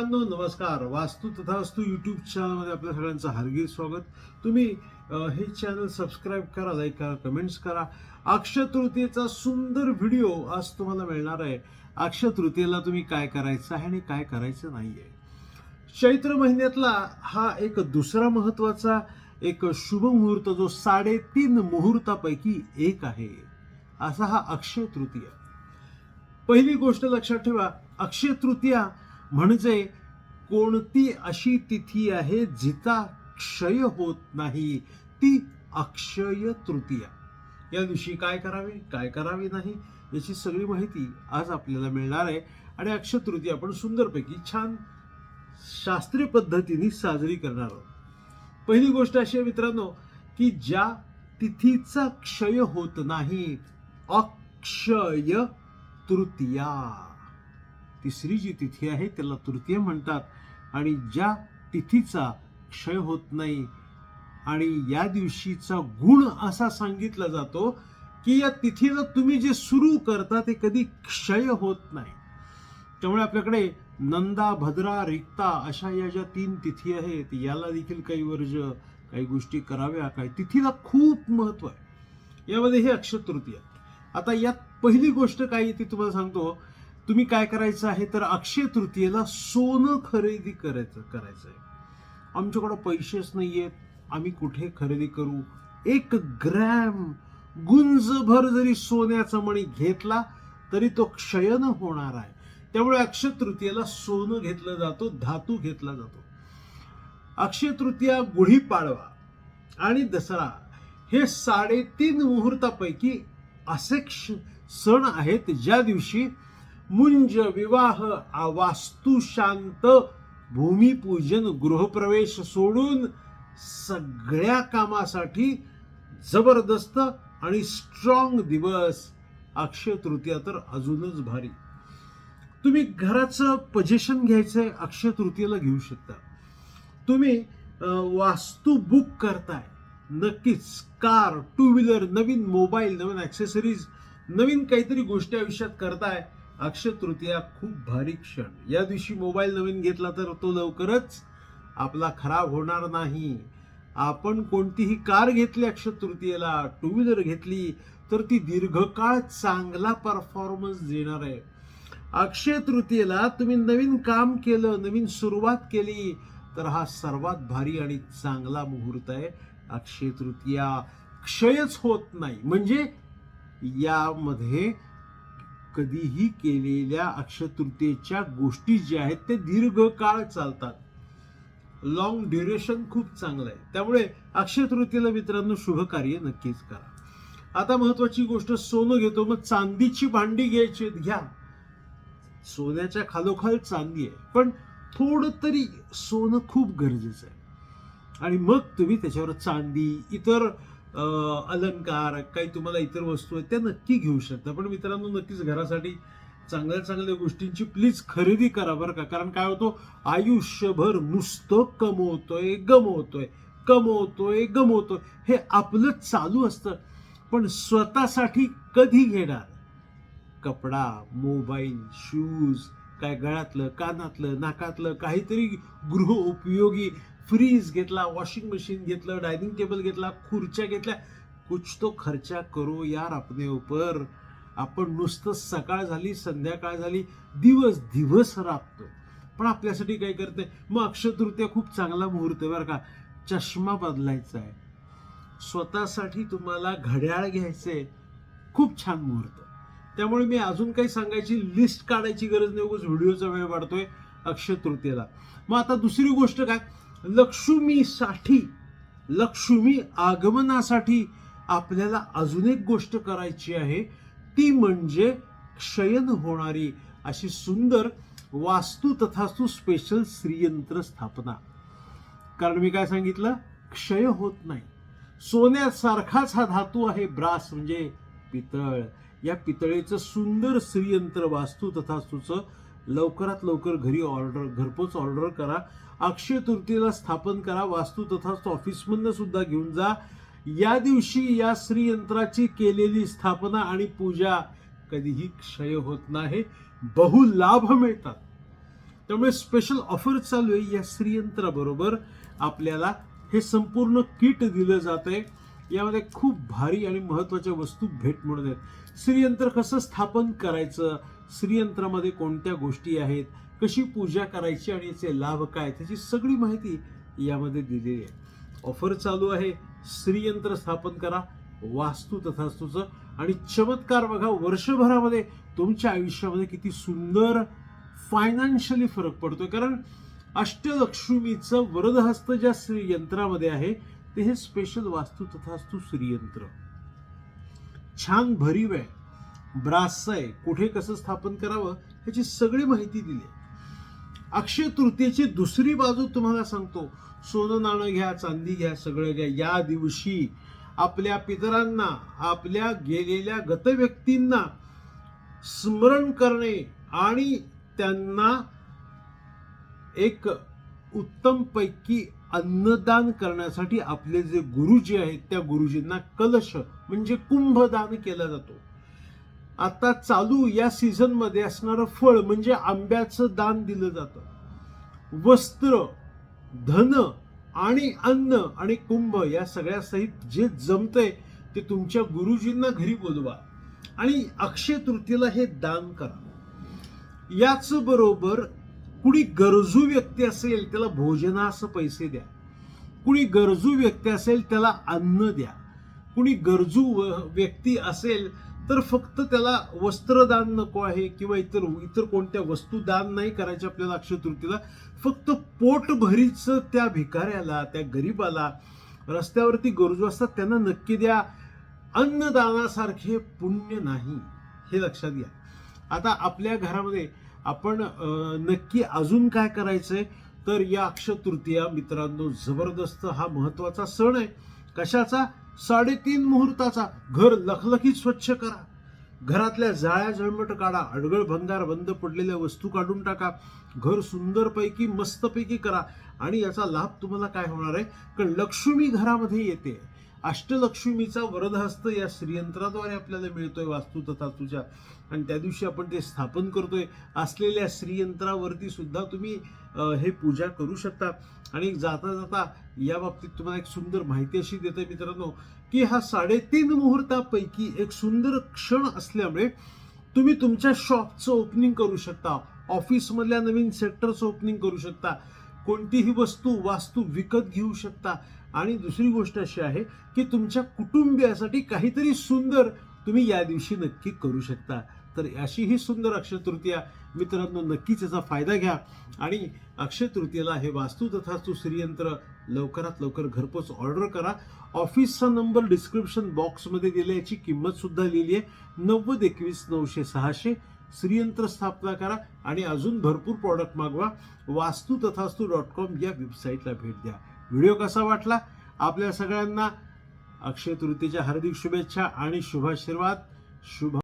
मित्रांनो नमस्कार. वास्तू तथा वास्तू यूट्यूब चॅनलमध्ये आपल्या सगळ्यांचं हार्दिक स्वागत. तुम्ही हे चॅनल सबस्क्राईब करा लाईक करा कमेंट्स करा. अक्षय तृतीयेचा सुंदर व्हिडिओ आज तुम्हाला मिळणार आहे. अक्षय तृतीयेला तुम्ही काय करायचं आहे आणि काय करायचं नाही आहे चैत्र महिन्यातला हा एक दुसरा महत्त्वाचा एक शुभ मुहूर्त जो साडेतीन मुहूर्तापैकी एक आहे. असा हा अक्षय तृतीय. पहिली गोष्ट लक्षात ठेवा. अक्षय तृतीया म्हणजे कोणती अशी तिथी आहे जिचा क्षय होत नाही ती अक्षय तृतीया. या दिवशी काय करावे? काय करावे नाही? याची सगळी माहिती आज आपल्याला मिळणार आहे. आणि अक्षय तृतीया आपण सुंदरपैकी छान शास्त्रीय पद्धतीने साजरी करणार आहोत. पहिली गोष्ट अशी आहे मित्रांनो की ज्या तिथीचा क्षय होत नाही अक्षय तृतीया. तिसरी जी तिथी आहे त्याला तृतीय म्हणतात. आणि ज्या तिथीचा क्षय होत नाही आणि या दिवशीचा गुण असा सांगितला जातो की या तिथीला तुम्ही जे सुरू करता ते कधी क्षय होत नाही. त्यामुळे आपल्याकडे नंदा भद्रा रिक्ता अशा या ज्या तीन तिथी आहेत याला देखील काही वर्ज काही गोष्टी कराव्या काही तिथीला खूप महत्त्व आहे. यामध्ये हे अक्षय तृतीय आता यात पहिली गोष्ट काय ती तुम्हाला सांगतो. तुम्ही काय करायचं आहे तर अक्षय तृतीयेला सोनं खरेदी करायचं करायचं आहे आमच्याकडं पैसेच नाही आहेत आम्ही कुठे खरेदी करू? एक ग्रॅम गुंजभर जरी सोन्याचा मणी घेतला तरी तो क्षयन होणार आहे. त्यामुळे अक्षय तृतीयेला सोनं घेतलं जातो धातू घेतला जातो. अक्षय तृतीया गुढीपाडवा आणि दसरा हे साडेतीन मुहूर्तापैकी असे क्ष- सण आहेत ज्या दिवशी मुंज विवाह आ- वास्तुशांत भूमिपूजन गृहप्रवेश सोडून सगळ्या कामासाठी जबरदस्त आणि स्ट्रॉंग दिवस. अक्षय तृतीया तर अजूनच भारी. तुम्ही घराचं पोझिशन घ्यायचंय अक्षय तृतीयेला घेऊ शकता. तुम्ही वास्तू बुक करताय. नक्कीच कार टू व्हीलर नवीन मोबाईल नवीन ॲक्सेसरीज नवीन काहीतरी गोष्टी आयुष्यात करताय. अक्षय तृतीया खूप भारी क्षण. या दिवशी मोबाईल नवीन घेतला तर तो लवकरच आपला खराब होणार नाही. आपण कोणतीही कार घेतली अक्षय तृतीयेला टू व्हीलर घेतली तर ती दीर्घकाळ चांगला परफॉर्मन्स देणार आहे. अक्षय तृतीयेला तुम्ही नवीन काम केलं नवीन सुरुवात केली तर हा सर्वात भारी आणि चांगला मुहूर्त आहे अक्षय तृतीया. क्षयच होत नाही. म्हणजे यामध्ये कधीही केलेल्या अक्षतृतीयेच्या गोष्टी ज्या आहेत ते दीर्घकाळ चालतात. लॉंग ड्युरेशन खूप चांगलं आहे. त्यामुळे अक्षतृतीला मित्रांनो शुभ कार्य नक्कीच करा. आता महत्वाची गोष्ट सोनं घेतो मग चांदीची भांडी घ्यायची घ्या. सोन्याच्या खालोखाल चांदी आहे. पण थोडं तरी सोनं खूप गरजेचं आहे. आणि मग तुम्ही त्याच्यावर चांदी इतर अलंकार काही तुम्हाला इतर वस्तू आहेत त्या नक्की घेऊ शकता. पण मित्रांनो नक्कीच घरासाठी चांगल्या चांगल्या गोष्टींची प्लीज खरेदी करा बरं का. कारण काय होतो आयुष्यभर नुसतं कमवतोय गमवतोय कमवतोय गमवतोय हे आपलं चालू असतं. पण स्वतःसाठी कधी घेणार? कपडा मोबाईल शूज काय गळ्यातलं कानातलं नाकातलं काहीतरी गृह उपयोगी फ्रीज घेतला वॉशिंग मशीन घेतलं डायनिंग टेबल घेतला खुर्च्या घेतल्या. कुछ तो खर्चा करो यार अपने ऊपर. आपण नुसतं सकाळ झाली संध्याकाळ झाली दिवस दिवस राबतो. पण आपल्यासाठी काय करते मग अक्षतृतीया खूप चांगला मुहूर्त आहे बरं का. चष्मा बदलायचा आहे. स्वतःसाठी तुम्हाला घड्याळ घ्यायचंय. खूप छान मुहूर्त. त्यामुळे मी अजून काही सांगायची लिस्ट काढायची गरज नाही. उगाच व्हिडिओचा वेळ वाढतोय अक्षय तृतीयेला. मग आता दुसरी गोष्ट काय? लक्ष्मीसाठी लक्ष्मी आगमनासाठी आपल्याला अजून एक गोष्ट करायची आहे. ती म्हणजे क्षयन होणारी अशी सुंदर वास्तू तथास्तू स्पेशल श्रीयंत्र स्थापना. कारण मी काय सांगितलं? क्षय होत नाही. सोन्यासारखाच हा धातू आहे ब्रास म्हणजे पितळ. या पितळेचं सुंदर श्रीयंत्र वास्तू तथास्तूचं लवकरात लवकर घरी ऑर्डर घरपोच ऑर्डर करा. अक्षय तृतीयेला स्थापन करा. वास्तू तथास्तू ऑफिसमधनं सुद्धा घेऊन जा. या दिवशी या श्रीयंत्राची केलेली स्थापना आणि पूजा कधीही क्षय होत नाही. बहु लाभ मिळतात. त्यामुळे स्पेशल ऑफर चालू आहे या श्रीयंत्राबरोबर. आपल्याला हे संपूर्ण किट दिलं जात आहे यामध्ये खूप भारी आणि महत्त्वाच्या वस्तू भेट म्हणून आहेत. श्रीयंत्र कसं स्थापन करायचं? श्रीयंत्रामध्ये कोणत्या गोष्टी आहेत? कशी पूजा करायची आणि याचे लाभ काय त्याची सगळी माहिती यामध्ये दिलेली आहे. ऑफर चालू आहे. श्रीयंत्र स्थापन करा. वास्तू तथास्तूचं. आणि चमत्कार बघा वर्षभरामध्ये तुमच्या आयुष्यामध्ये किती सुंदर फायनान्शियली फरक पडतोय. कारण अष्टलक्ष्मीचं वरदहस्त ज्या श्रीयंत्रामध्ये आहे ते हे स्पेशल वास्तू तथास्तू श्रीयंत्र. छान भरीव आहे. ब्रासचं आहे. कुठे कसं स्थापन करावं ह्याची सगळी माहिती दिली आहे. अक्षय तृतीयेची दुसरी बाजू तुम्हाला सांगतो. सोनं नाणं घ्या चांदी घ्या सगळं घ्या. या दिवशी आपल्या पितरांना आपल्या गेलेल्या गतव्यक्तींना स्मरण करणे आणि त्यांना एक उत्तमपैकी अन्नदान करण्यासाठी आपले जे गुरुजी आहेत त्या गुरुजींना कलश म्हणजे कुंभदान केला जातो. आता चालू या सीझनमध्ये असणारं फळ म्हणजे आंब्याचं दान दिलं जातं. वस्त्र धन आणि अन्न आणि कुंभ या सगळ्या सहित जे जमतंय ते तुमच्या गुरुजींना घरी बोलवा आणि अक्षय तृतीयेला हे दान करा. याच बरोबर कुणी गरजू व्यक्ती असेल त्याला भोजनास पैसे द्या. कुणी गरजू व्यक्ती असेल त्याला अन्न द्या. कुणी गरजू व- व्यक्ती असेल तर फक्त त्याला वस्त्रदान नको आहे किंवा इतर इतर कोणत्या वस्तू दान नाही करायचे आपल्याला अक्षय तृतीला फक्त पोटभरीचं त्या भिकाऱ्याला त्या गरीबाला रस्त्यावरती गरजू असतात त्यांना नक्की द्या. अन्नदानासारखे पुण्य नाही हे लक्षात घ्या. आता आपल्या घरामध्ये आपण नक्की अजून काय करायचंय? तर या अक्षय तृतीया मित्रांनो जबरदस्त हा महत्त्वाचा सण आहे. कशाचा? साडेतीन मुहूर्ताचा. घर लखलखीत स्वच्छ करा. घरातल्या जाळ्या जळमट काढा. अडगळ भंगार बंद पडलेल्या वस्तू काढून टाका. घर सुंदरपैकी मस्तपैकी करा. आणि याचा लाभ तुम्हाला काय होणार आहे? कारण लक्ष्मी घरामध्ये येते. अष्टलक्ष्मीचा वरदहस्त या श्रीयंत्राद्वारे आपल्याला मिळतोय वास्तू तथा तुझ्या आणि त्या दिवशी आपण ते स्थापन करतोय. असलेल्या श्रीयंत्रावरती सुद्धा तुम्ही हे पूजा करू शकता. आणि जाता जाता या बाबतीत तुम्हाला एक सुंदर माहिती अशी देते मित्रांनो की हा साडेतीन मुहूर्तापैकी एक सुंदर क्षण असल्यामुळे तुम्ही तुमच्या शॉपचं ओपनिंग करू शकता. ऑफिसमधल्या नवीन सेक्टरचं ओपनिंग करू शकता. कोणतीही वस्तू वास्तू विकत घेऊ शकता. आणि दुसरी गोष्ट अशी आहे की तुमच्या कुटुंबियासाठी काहीतरी सुंदर तुम्ही या दिवशी नक्की करू शकता. तर अशी ही सुंदर अक्षय तृतीया मित्रांनो नक्कीच याचा फायदा घ्या. आणि अक्षय तृतीयेला हे वास्तू तथास्तू श्रीयंत्र लवकरात लवकर घरपोच ऑर्डर करा. ऑफिसचा नंबर डिस्क्रिप्शन बॉक्समध्ये दिला याची किंमतसुद्धा लिहिली आहे. नव्वद एकवीस नऊशे सहाशे. श्रीयंत्र स्थापना करा आणि अजून भरपूर प्रॉडक्ट मागवा. वास्तू तथास्तू डॉट कॉम या वेबसाईटला भेट द्या. व्हिडिओ कसा वाटला? आपल्या सगळ्यांना अक्षय तृतीच्या हार्दिक शुभेच्छा आणि शुभाशीर्वाद. शुभ